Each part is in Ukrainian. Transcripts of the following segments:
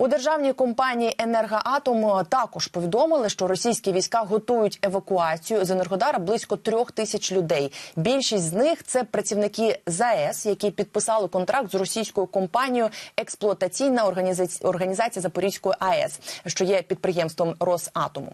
У державній компанії «Енергоатом» також повідомили, що російські війська готують евакуацію з Енергодара близько трьох тисяч людей. Більшість з них це працівники ЗАЕС, які підписали контракт з російською компанією експлуатаційна організація, Запорізької АЕС, що є підприємством Росатому.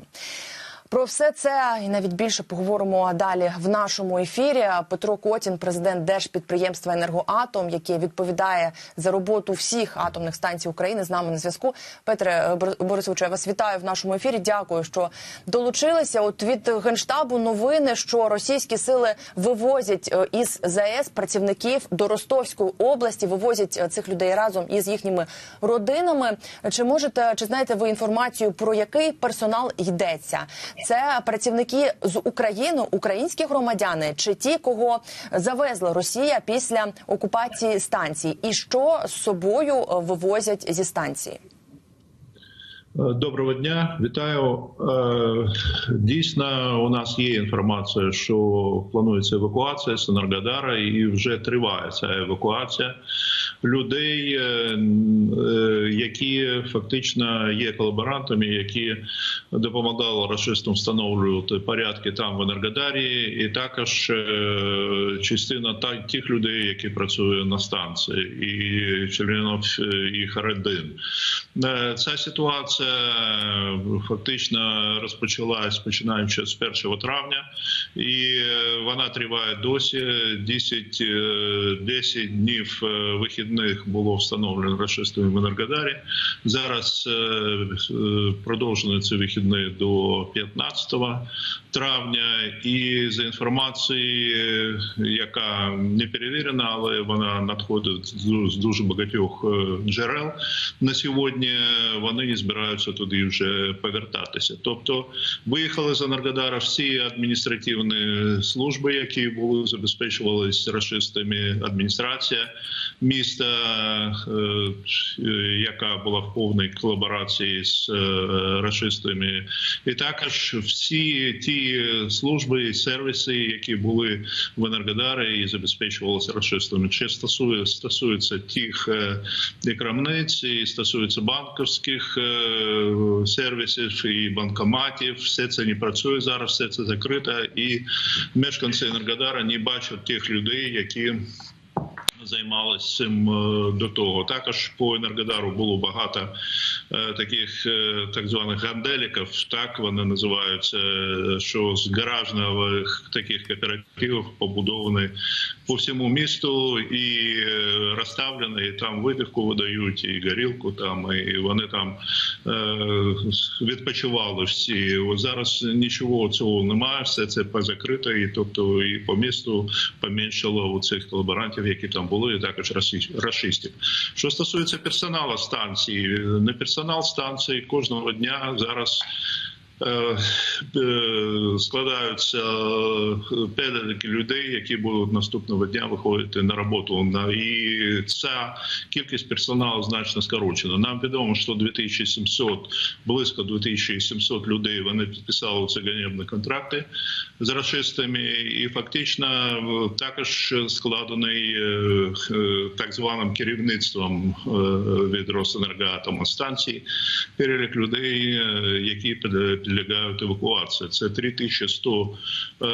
Про все це і навіть більше поговоримо далі в нашому ефірі. Петро Котін, президент держпідприємства Енергоатом, яке відповідає за роботу всіх атомних станцій України, з нами на зв'язку. Петре Бор- Борисовичу, я вас вітаю в нашому ефірі. Дякую, що долучилися. От від генштабу новини, що російські сили вивозять е, із ЗАЕС працівників до Ростовської області, вивозять е, цих людей разом із їхніми родинами. Чи можете чи знаєте ви інформацію про який персонал йдеться? Це працівники з України, українські громадяни, чи ті, кого завезла Росія після окупації станції, і що з собою вивозять зі станції? Е, Доброго дня, вітаю. Е, Дійсно, у нас є інформація, що планується евакуація з Енергодара, і вже триває ця евакуація людей, е, які фактично є колаборантами, які допомагали расистам встановлювати порядки там в Енергодарі, і також частина тих людей, які працюють на станції, і членів їх родин. Ця ситуація фактично розпочалась починаючи з 1 травня, і е, вона триває досі. 10, е, 10 днів е, вихідних було встановлено расистами в Енергодарі. Зараз е, е, ці вихідні до 15 травня. І за інформацією, яка не перевірена, але вона надходить з дуже багатьох е, джерел на сьогодні. Вони не збираються туди вже повертатися. Тобто виїхали з Енергодара всі адміністративні служби, які були забезпечувалися расистами. Адміністрація міста, е, яка була в повній колаборації з е, расистами, і також всі ті служби і сервіси, які були в Енергодарі і забезпечувалися расистами. Чи стосує, стосується тих е, і крамниць, і стосується банківських сервісів і банкоматів. Все це не працює зараз, все це закрито, і мешканці Енергодара не бачать тих людей, які займалися цим е, до того. Також по Енергодару було багато таких е, так званих ганделіків, так вони називаються, е, що з гаражних таких кооперативів побудовані по всьому місту і е, розставлені, і там випивку видають, і горілку там, і вони там е, відпочивали всі. От зараз нічого цього немає, все це позакрито, і тобто і по місту поменшало у цих колаборантів, які там були, і також расистів. Що стосується персоналу станції, не персонал станції кожного дня зараз. Е, е, Складаються е, переліки людей, які будуть наступного дня виходити на роботу. І ця кількість персоналу значно скорочена. Нам відомо, що 2700, близько 2700 людей вони підписали ці ганебні контракти з расистами, і фактично також складений так званим керівництвом від Росенергоатома станції перелік людей, які підля- підлягають евакуації. Це 3100 е,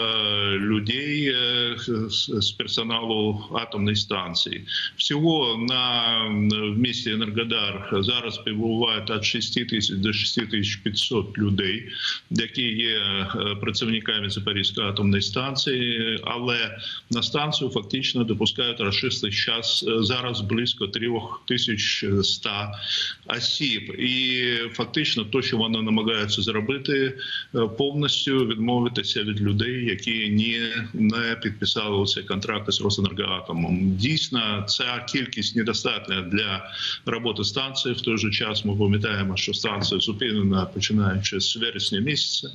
людей е, з з персоналу атомної станції. Всього на в місті Енергодар зараз перебувають від 6 тисяч до 6500 людей, які є е, працівниками Запорізької атомної станції, але на станцію фактично допускають расисти зараз зараз близько 3100 осіб, і фактично, то, що вони намагаються зробити, е, повністю відмовитися від людей, які не, не підписали цей контракт з Росенергоатомом. Дійсно, ця кількість недостатня для роботи станції. В той же час ми пам'ятаємо, що станція зупинена починаючи з вересня місяця,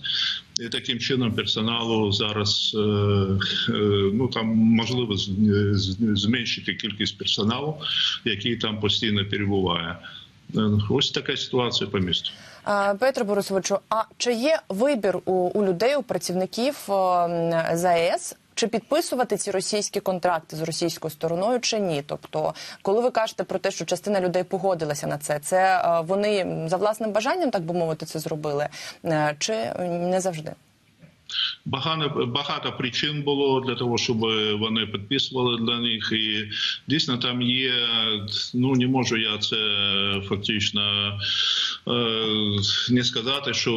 і таким чином персоналу зараз е, е, ну там можливо зменшити кількість персоналу, який там постійно перебуває. Ось така ситуація по місту. Петро Борисовичу, а чи є вибір у, у людей, у працівників ЗАЕС? чи підписувати ці російські контракти з російською стороною, чи ні? Тобто, коли ви кажете про те, що частина людей погодилася на це, це е, вони за власним бажанням, так би мовити, це зробили, е, чи не завжди? Багато багато причин було для того, щоб вони підписували для них. І дійсно там є. Ну не можу я це фактично не сказати, що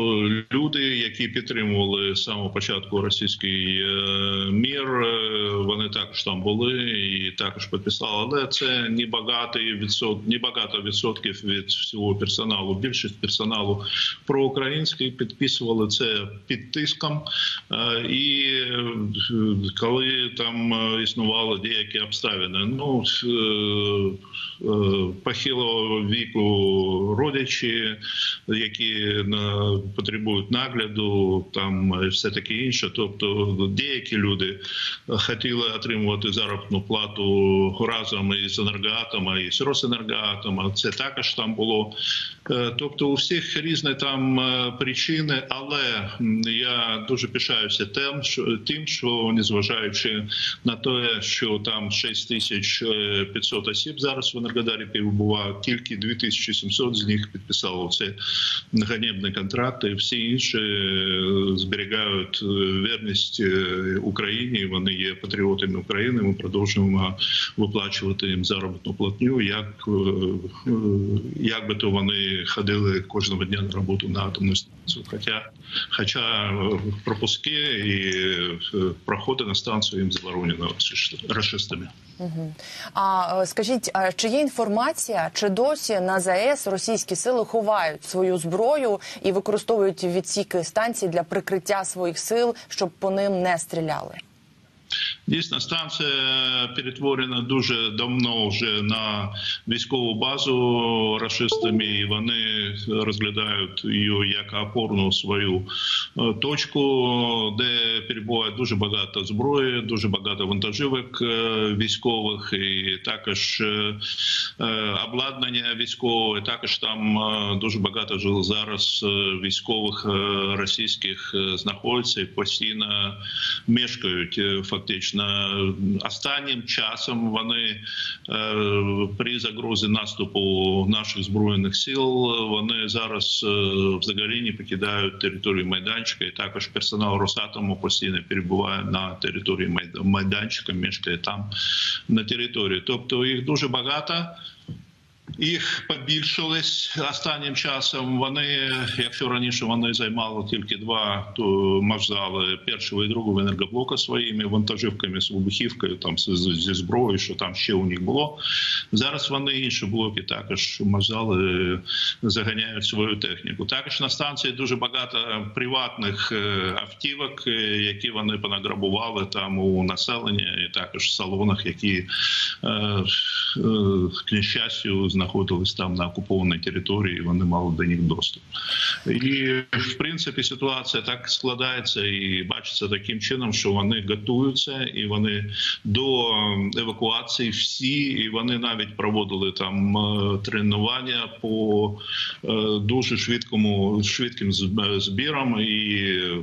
люди, які підтримували з самого початку російський е, мір, е, вони також там були і також підписали. Але це не багатий відсот, не багато відсотків від всього персоналу. Більшість персоналу проукраїнський підписували це під тиском. Е, І е, коли там е, існували деякі обставини, ну е, е, похилого віку родичі, які потребують нагляду, там і все таке інше. Тобто деякі люди хотіли отримувати заробітну плату разом із енергоатома і з Росенергоатома. Це також там було. Е, Тобто у всіх різні там е, причини, але я дуже пишаюся тим, що тим, що незважаючи на те, що там 6500 осіб зараз в Енергодарі перебуває, тільки 2700 з них підписало це ганебний контракт, всі інші е, зберігають е, вірність е, Україні. Вони є патріотами України. Ми продовжуємо виплачувати їм заробітну платню, як, е, е, як би то вони ходили кожного дня на роботу на атомну станцію. Хоча, хоча е, пропуски і е, проходи на станцію їм заборонено расистами. А е, скажіть, а чи є інформація, чи досі на ЗАЕС російські сили ховають свою зброю і використовують відсіки станцій для прикриття своїх сил, щоб по ним не стріляли? Дійсно, станція перетворена дуже давно вже на військову базу рашистами, і вони розглядають її як опорну свою е, точку, де перебуває дуже багато зброї, дуже багато вантажівок е, військових, і також е, обладнання військове. Також там дуже багато зараз військових російських знаходиться і постійно мешкають фактично. Останнім часом вони е, при загрозі наступу наших збройних сил вони зараз е, взагалі не покидають територію майданчика, і також персонал Росатому постійно перебуває на території майда- майданчика, мешкає там на території. Тобто їх дуже багато. Їх побільшилось останнім часом. Вони, якщо раніше вони займали тільки два то мавзали першого і другого енергоблока своїми вантажівками з вибухівкою, там зі зброєю, що там ще у них було. Зараз вони інші блоки також мавзали заганяють свою техніку. Також на станції дуже багато приватних е, автівок, е, які вони понаграбували там у населення, і також в салонах, які е, е, к нещастю знаходились там на окупованій території, вони мали до них доступ. І в принципі ситуація так складається і бачиться таким чином, що вони готуються і вони до евакуації всі, і вони навіть проводили там е, тренування по е, дуже швидкому швидким зб- збірам і е,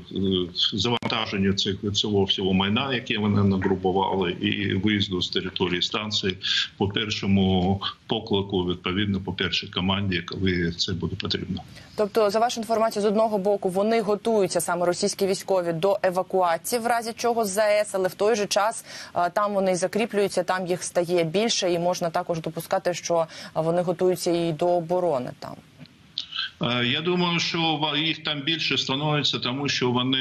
завантаженню цих цього всього майна, яке вони нагрупували, і виїзду з території станції по першому поклику, відповідно по першій команді, коли це буде потрібно. Тобто, за вашу інформацію, з одного боку вони готуються саме російські військові до евакуації, в разі чого з ЗАЕС, але в той же час там вони закріплюються, там їх стає більше, і можна також допускати, що вони готуються і до оборони там. Е, Я думаю, що їх там більше становиться, тому що вони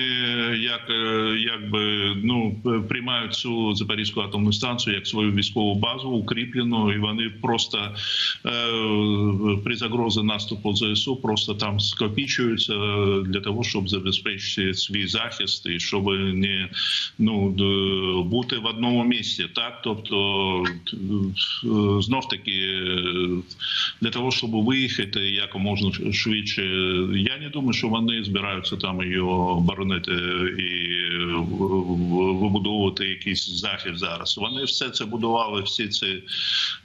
як е, якби ну приймають цю запорізьку атомну станцію як свою військову базу укріплену, і вони просто е, при загрозі наступу ЗСУ просто там скопічуються е, для того, щоб забезпечити свій захист і щоб не ну бути в одному місці. Так, тобто знов таки для того, щоб виїхати як можна швидше. Я не думаю, що вони збираються там його боронити і вибудовувати якийсь захід зараз. Вони все це будували всі ці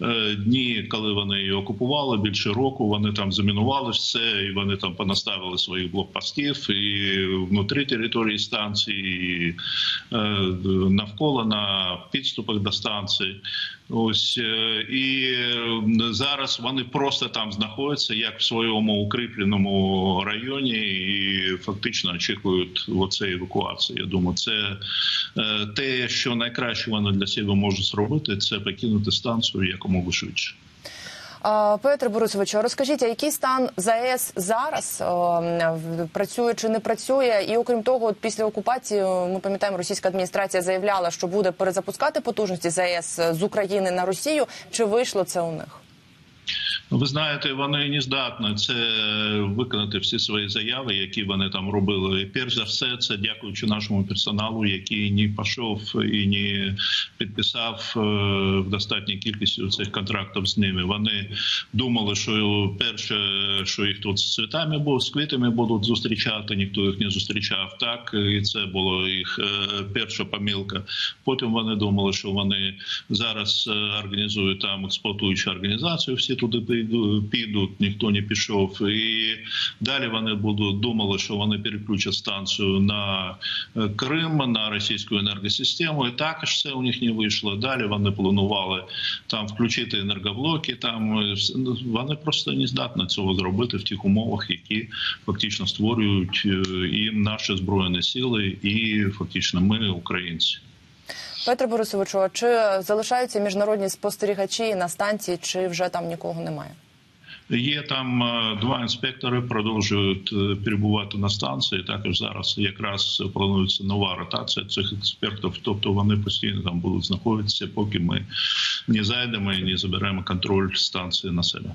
е, дні, коли вони її окупували більше року. Вони там замінували все, і вони там понаставили своїх блокпостів і внутрі території станції, і е, навколо на підступах до станції. Ось е, і е, зараз вони просто там знаходяться, як в своєму укріпленому районі, і фактично очікують оцеї евакуації. Я думаю, це е, те, що найкраще вони для себе можуть зробити, це покинути станцію якомога швидше. А, Петре Борисовичу, розкажіть, а який стан ЗАЕС зараз працює чи не працює? І окрім того, от після окупації ми пам'ятаємо, російська адміністрація заявляла, що буде перезапускати потужності ЗАЕС з України на Росію. Чи вийшло це у них? Ну, Ви знаєте, вони не здатні це виконати всі свої заяви, які вони там робили. І перш за все, це дякуючи нашому персоналу, який не пішов і не підписав е, в достатній кількості цих контрактів з ними. Вони думали, що перше, що їх тут з цвітами будуть, з квітами будуть зустрічати. Ніхто їх не зустрічав. Так і це було їх е, перша помилка. Потім вони думали, що вони зараз е, організують там експлуатуючу організацію. Всі туди піду- підуть, ніхто не пішов. І далі вони будуть думали, що вони переключать станцію на е, Крим, на російську енергосистему. І також це у них не вийшло. Далі вони планували там включити енергоблоки. Там е, ну, вони просто не здатні цього зробити в тих умовах, які фактично створюють е, і наші збройні сили, і фактично ми, українці. Петре Борисовичу, чи залишаються міжнародні спостерігачі на станції, чи вже там нікого немає? Є там е, два інспектори, продовжують е, перебувати на станції. Також зараз якраз планується нова ротація цих експертів. Тобто вони постійно там будуть знаходитися, поки ми не зайдемо і не заберемо контроль станції на себе.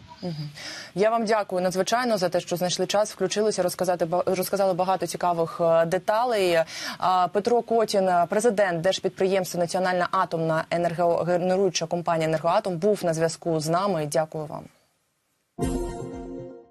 Я вам дякую надзвичайно за те, що знайшли час, включилися розказати розказали багато цікавих е, деталей. Петро Котін, президент держпідприємства Національна атомна енергогенеруюча компанія Енергоатом, був на зв'язку з нами. Дякую вам. you.